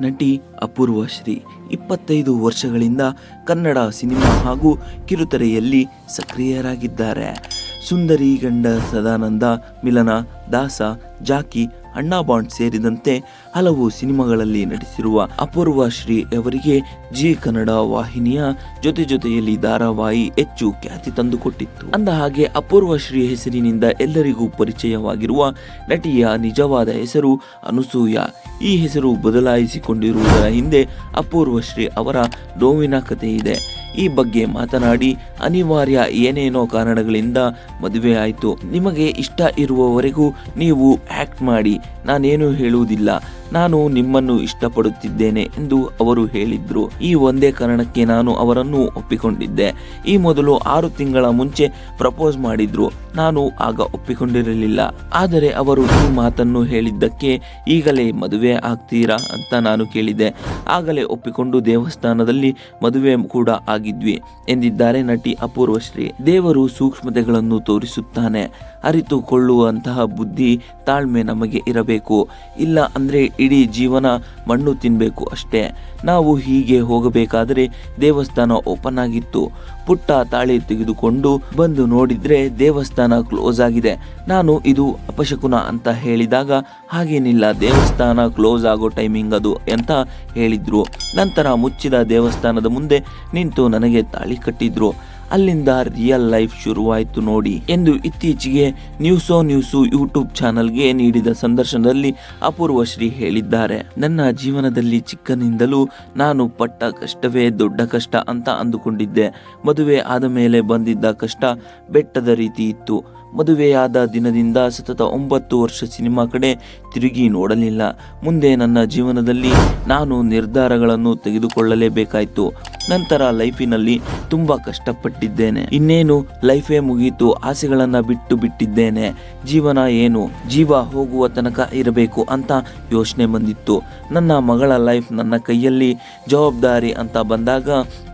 ನಟಿ ಅಪೂರ್ವ ಶ್ರೀ. ಇಪ್ಪತ್ತೈದು ವರ್ಷಗಳಿಂದ ಕನ್ನಡ ಸಿನಿಮಾ ಹಾಗೂ ಕಿರುತೆರೆಯಲ್ಲಿ ಸಕ್ರಿಯರಾಗಿದ್ದಾರೆ. ಸುಂದರಿ ಗಂಡ ಸದಾನಂದ, ಮಿಲನ, ದಾಸ, ಜಾಕಿ ಅಣ್ಣಾ ಬಾಂಡ್ ಸೇರಿದಂತೆ ಹಲವು ಸಿನಿಮಾಗಳಲ್ಲಿ ನಟಿಸಿರುವ ಅಪೂರ್ವ ಶ್ರೀ ಅವರಿಗೆ ಜಿ ಕನ್ನಡ ವಾಹಿನಿಯ ಜೊತೆ ಜೊತೆಯಲ್ಲಿ ಧಾರಾವಾಹಿ ಹೆಚ್ಚು ಖ್ಯಾತಿ ತಂದುಕೊಟ್ಟಿತ್ತು. ಅಂದ ಹಾಗೆ ಅಪೂರ್ವ ಶ್ರೀ ಹೆಸರಿನಿಂದ ಎಲ್ಲರಿಗೂ ಪರಿಚಯವಾಗಿರುವ ನಟಿಯ ನಿಜವಾದ ಹೆಸರು ಅನುಸೂಯ. ಈ ಹೆಸರು ಬದಲಾಯಿಸಿಕೊಂಡಿರುವುದರ ಹಿಂದೆ ಅಪೂರ್ವ ಶ್ರೀ ಅವರ ನೋವಿನ ಕಥೆ ಇದೆ ಈ ಬಗ್ಗೆ ಮಾತನಾಡಿ, ಅನಿವಾರ್ಯ ಏನೇನೋ ಕಾರಣಗಳಿಂದ ಮದುವೆ ಆಯಿತು. ನಿಮಗೆ ಇಷ್ಟ ಇರುವವರೆಗೂ ನೀವು ಆಕ್ಟ್ ಮಾಡಿ, ನಾನೇನು ಹೇಳುವುದಿಲ್ಲ. ನಾನು ನಿಮ್ಮನ್ನು ಇಷ್ಟಪಡುತ್ತಿದ್ದೇನೆ ಎಂದು ಅವರು ಹೇಳಿದ್ರು. ಈ ಒಂದೇ ಕಾರಣಕ್ಕೆ ನಾನು ಅವರನ್ನು ಒಪ್ಪಿಕೊಂಡಿದ್ದೆ. ಈ ಮೊದಲು ಆರು ತಿಂಗಳ ಮುಂಚೆ ಪ್ರಪೋಸ್ ಮಾಡಿದ್ರು. ನಾನು ಆಗ ಒಪ್ಪಿಕೊಂಡಿರಲಿಲ್ಲ. ಆದರೆ ಅವರು ಈ ಮಾತನ್ನು ಹೇಳಿದ್ದಕ್ಕೆ ಈಗಲೇ ಮದುವೆ ಆಗ್ತೀರಾ ಅಂತ ನಾನು ಕೇಳಿದೆ. ಆಗಲೇ ಒಪ್ಪಿಕೊಂಡು ದೇವಸ್ಥಾನದಲ್ಲಿ ಮದುವೆ ಕೂಡ ಆಗಿದ್ವಿ ಎಂದಿದ್ದಾರೆ ನಟಿ ಅಪೂರ್ವಶ್ರೀ ದೇವರು ಸೂಕ್ಷ್ಮತೆಗಳನ್ನು ತೋರಿಸುತ್ತಾನೆ. ಅರಿತುಕೊಳ್ಳುವಂತಹ ಬುದ್ಧಿ ತಾಳ್ಮೆ ನಮಗೆ ಇರಬೇಕು. ಇಲ್ಲ ಅಂದ್ರೆ ಇಡೀ ಜೀವನ ಮಣ್ಣು ತಿನ್ನಬೇಕು ಅಷ್ಟೇ. ನಾವು ಹೀಗೆ ಹೋಗಬೇಕಾದರೆ ದೇವಸ್ಥಾನ ಓಪನ್ ಆಗಿತ್ತು. ಪುಟ್ಟ ತಾಳಿ ತೆಗೆದುಕೊಂಡು ಬಂದು ನೋಡಿದ್ರೆ ದೇವಸ್ಥಾನ ಕ್ಲೋಸ್ ಆಗಿದೆ. ನಾನು ಇದು ಅಪಶಕುನ ಅಂತ ಹೇಳಿದಾಗ, ಹಾಗೇನಿಲ್ಲ, ದೇವಸ್ಥಾನ ಕ್ಲೋಸ್ ಆಗೋ ಟೈಮಿಂಗ್ ಅದು ಅಂತ ಹೇಳಿದ್ರು. ನಂತರ ಮುಚ್ಚಿದ ದೇವಸ್ಥಾನದ ಮುಂದೆ ನಿಂತು ನನಗೆ ತಾಳಿ ಕಟ್ಟಿದ್ರು. ಅಲ್ಲಿಂದ ರಿಯಲ್ ಲೈಫ್ ಶುರುವಾಯಿತು ನೋಡಿ ಎಂದು ಇತ್ತೀಚೆಗೆ ನ್ಯೂಸೋ ನ್ಯೂಸು ಯೂಟ್ಯೂಬ್ ಚಾನಲ್ಗೆ ನೀಡಿದ ಸಂದರ್ಶನದಲ್ಲಿ ಅಪೂರ್ವ ಶ್ರೀ ಹೇಳಿದ್ದಾರೆ. ನನ್ನ ಜೀವನದಲ್ಲಿ ಚಿಕ್ಕನಿಂದಲೂ ನಾನು ಪಟ್ಟ ಕಷ್ಟವೇ ದೊಡ್ಡ ಕಷ್ಟ ಅಂತ ಅಂದುಕೊಂಡಿದ್ದೆ. ಮದುವೆ ಆದ ಮೇಲೆ ಬಂದಿದ್ದ ಕಷ್ಟ ಬೆಟ್ಟದ ರೀತಿ ಇತ್ತು. ಮದುವೆಯಾದ ದಿನದಿಂದ ಸತತ ಒಂಬತ್ತು ವರ್ಷ ಸಿನಿಮಾ ಕಡೆ ತಿರುಗಿ ನೋಡಲಿಲ್ಲ. ಮುಂದೆ ನನ್ನ ಜೀವನದಲ್ಲಿ ನಾನು ನಿರ್ಧಾರಗಳನ್ನು ತೆಗೆದುಕೊಳ್ಳಲೇಬೇಕಾಯಿತು. ನಂತರ ಲೈಫಿನಲ್ಲಿ ತುಂಬ ಕಷ್ಟಪಟ್ಟಿದ್ದೇನೆ. ಇನ್ನೇನು ಲೈಫೇ ಮುಗೀತು, ಆಸೆಗಳನ್ನ ಬಿಟ್ಟು ಬಿಟ್ಟಿದ್ದೇನೆ. ಜೀವನ ಏನು? ಜೀವ ಹೋಗುವ ತನಕ ಇರಬೇಕು ಅಂತ ಯೋಚನೆ ಬಂದಿತ್ತು. ನನ್ನ ಮಗಳ ಲೈಫ್ ನನ್ನ ಕೈಯಲ್ಲಿ ಜವಾಬ್ದಾರಿ ಅಂತ ಬಂದಾಗ,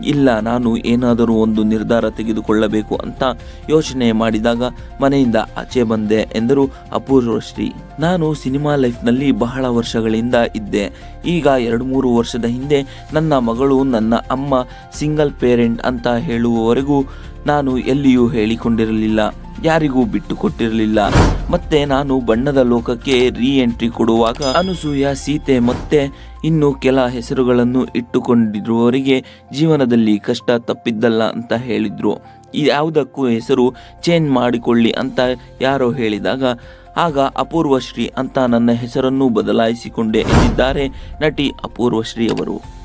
ಇಲ್ಲ, ನಾನು ಏನಾದರೂ ಒಂದು ನಿರ್ಧಾರ ತೆಗೆದುಕೊಳ್ಳಬೇಕು ಅಂತ ಯೋಚನೆ ಮಾಡಿದಾಗ ಮನೆಯಿಂದ ಆಚೆ ಬಂದೆ ಎಂದರು ಅಪೂರ್ವಶ್ರೀ ನಾನು ಸಿನಿಮಾ ಲೈಫ್ನಲ್ಲಿ ಬಹಳ ವರ್ಷಗಳಿಂದ ಇದ್ದೆ. ಈಗ ಎರಡು ಮೂರು ವರ್ಷದ ಹಿಂದೆ ನನ್ನ ಮಗಳು ನನ್ನ ಅಮ್ಮ ಸಿಂಗಲ್ ಪೇರೆಂಟ್ ಅಂತ ಹೇಳುವವರೆಗೂ ನಾನು ಎಲ್ಲಿಯೂ ಹೇಳಿಕೊಂಡಿರಲಿಲ್ಲ, ಯಾರಿಗೂ ಬಿಟ್ಟು ಕೊಟ್ಟಿರಲಿಲ್ಲ ಮತ್ತೆ ನಾನು ಬಣ್ಣದ ಲೋಕಕ್ಕೆ ರೀ ಎಂಟ್ರಿ ಕೊಡುವಾಗ ಅನುಸೂಯ, ಸೀತೆ ಮತ್ತೆ ಇನ್ನು ಕೆಲ ಹೆಸರುಗಳನ್ನು ಇಟ್ಟುಕೊಂಡಿರುವವರಿಗೆ ಜೀವನದಲ್ಲಿ ಕಷ್ಟ ತಪ್ಪಿದ್ದಲ್ಲ ಅಂತ ಹೇಳಿದ್ರು. ಯಾವುದಕ್ಕೂ ಹೆಸರು ಚೇಂಜ್ ಮಾಡಿಕೊಳ್ಳಿ ಅಂತ ಯಾರೋ ಹೇಳಿದಾಗ, ಆಗ ಅಪೂರ್ವಶ್ರೀ ಅಂತ ನನ್ನ ಹೆಸರನ್ನು ಬದಲಾಯಿಸಿಕೊಂಡೆ ಎಂದಿದ್ದಾರೆ ನಟಿ ಅಪೂರ್ವಶ್ರೀ ಅವರು.